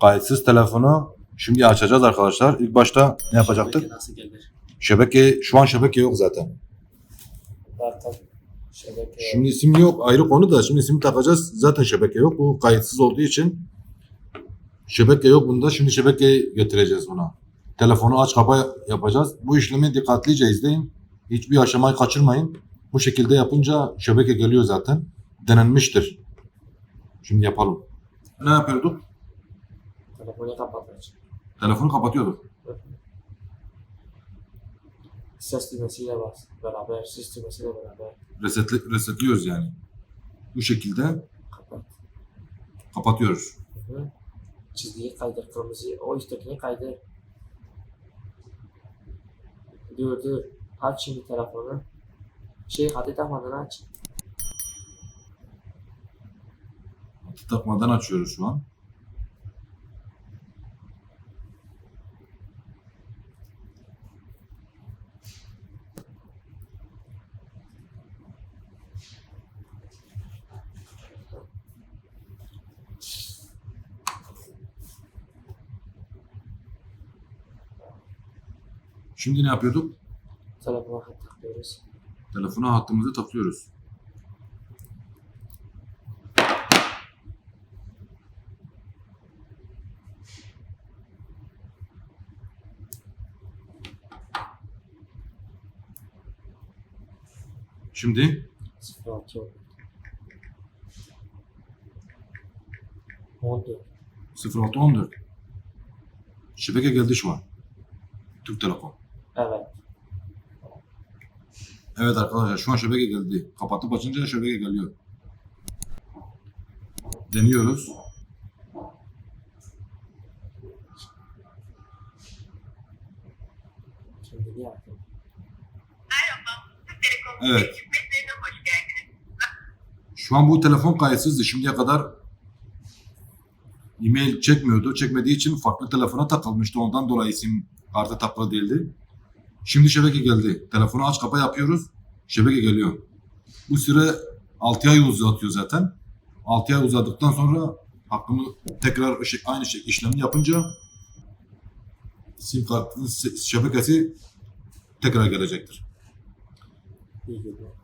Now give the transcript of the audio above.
kayıtsız telefonu şimdi açacağız arkadaşlar. İlk başta ne yapacaktık? Şebeke Nasıl gelir? Şebeke, şu an şebeke yok zaten. Zaten şebeke Şimdi sim yok ayrı konu da şimdi sim takacağız. Zaten şebeke yok. Bu kayıtsız olduğu için şebeke yok bunda. Şimdi şebekeyi getireceğiz buna. Telefonu aç kapa yapacağız. Bu işlemi dikkatlice izleyin. Hiçbir aşamayı kaçırmayın. Bu şekilde yapınca şebeke geliyor zaten. Denenmiştir. Şimdi yapalım. Ne yapıyorduk? Telefonu kapatacak. Telefonu kapatıyorduk. Ses düğmesiyle bas. Beraber, ses düğmesiyle beraber Resetle, resetliyoruz yani. Bu şekilde kapat. kapatıyoruz. Hı. Çizgiyi kaydır kırmızı. O üsttekini kaydır. Dur dur. Aç şimdi telefonu. Şey hadi takmadan aç. Takmadan açıyoruz şu an. Şimdi ne yapıyorduk? Telefona takıyoruz. Telefona hattımızı takıyoruz. Şimdi 06 14. 0614. Şebeke geldi şu an. Türk Telekom. Evet. Evet arkadaşlar şu an şebeke geldi. Kapatıp açınca şebeke geliyor. Deniyoruz. Ne yapayım? Evet. Şu an bu telefon kayıtsızdı. Şimdiye kadar e-mail çekmiyordu. Çekmediği için farklı telefona takılmıştı. Ondan dolayı sim kartı takılı değildi. Şimdi şebeke geldi. Telefonu aç kapa yapıyoruz. Şebeke geliyor. Bu süre 6 ay uzatıyor zaten. 6 ay uzadıktan sonra hakkımı tekrar aynı şey işlemi yapınca sim kartının şebekesi tekrar gelecektir. İyi günler.